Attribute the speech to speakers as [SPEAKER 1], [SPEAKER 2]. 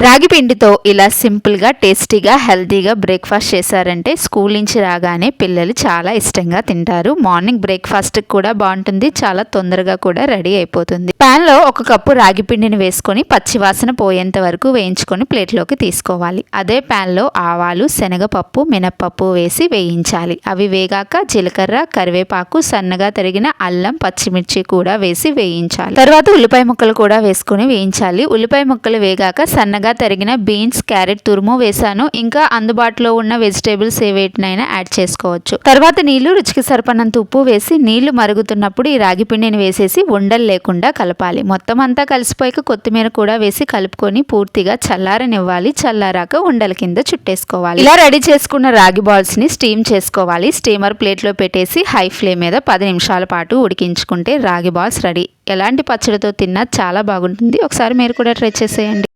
[SPEAKER 1] రాగి పిండితో ఇలా సింపుల్గా టేస్టీగా హెల్తీగా బ్రేక్ఫాస్ట్ చేశారంటే స్కూల్ నుంచి రాగానే పిల్లలు చాలా ఇష్టంగా తింటారు. మార్నింగ్ బ్రేక్ఫాస్ట్ కూడా బాగుంటుంది. చాలా తొందరగా కూడా రెడీ అయిపోతుంది. ప్యాన్లో ఒక కప్పు రాగి పిండిని వేసుకొని పచ్చివాసన పోయేంత వరకు వేయించుకొని ప్లేట్లోకి తీసుకోవాలి. అదే ప్యాన్లో ఆవాలు శనగపప్పు మినప్పప్పు వేసి వేయించాలి. అవి వేగాక జీలకర్ర కరివేపాకు సన్నగా తరిగిన అల్లం పచ్చిమిర్చి కూడా వేసి వేయించాలి. తర్వాత ఉల్లిపాయ ముక్కలు కూడా వేసుకొని వేయించాలి. ఉల్లిపాయ ముక్కలు వేగాక సన్నగా తరిగిన బీన్స్ క్యారెట్ తురుము వేశాను. ఇంకా అందుబాటులో ఉన్న వెజిటేబుల్స్ ఏవేటినైనా యాడ్ చేసుకోవచ్చు. తర్వాత నీళ్ళు రుచికి సరిపడినంత ఉప్పు వేసి నీళ్ళు మరుగుతున్నప్పుడు ఈ రాగి పిండిని వేసేసి ఉండలు లేకుండా కలపాలి. మొత్తం అంతా కలిసిపోయాక కొత్తిమీర కూడా వేసి కలుపుకొని పూర్తిగా చల్లారనివ్వాలి. చల్లారాక ఉండల కింద చుట్టేసుకోవాలి. ఇలా రెడీ చేసుకున్న రాగి బాల్స్ని స్టీమ్ చేసుకోవాలి. స్టీమర్ ప్లేట్లో పెట్టేసి హై ఫ్లేమ్ మీద పది నిమిషాల పాటు ఉడికించుకుంటే రాగి బాల్స్ రెడీ. ఎలాంటి పచ్చడితో తిన్నా చాలా బాగుంటుంది. ఒకసారి మీరు కూడా ట్రై చేసేయండి.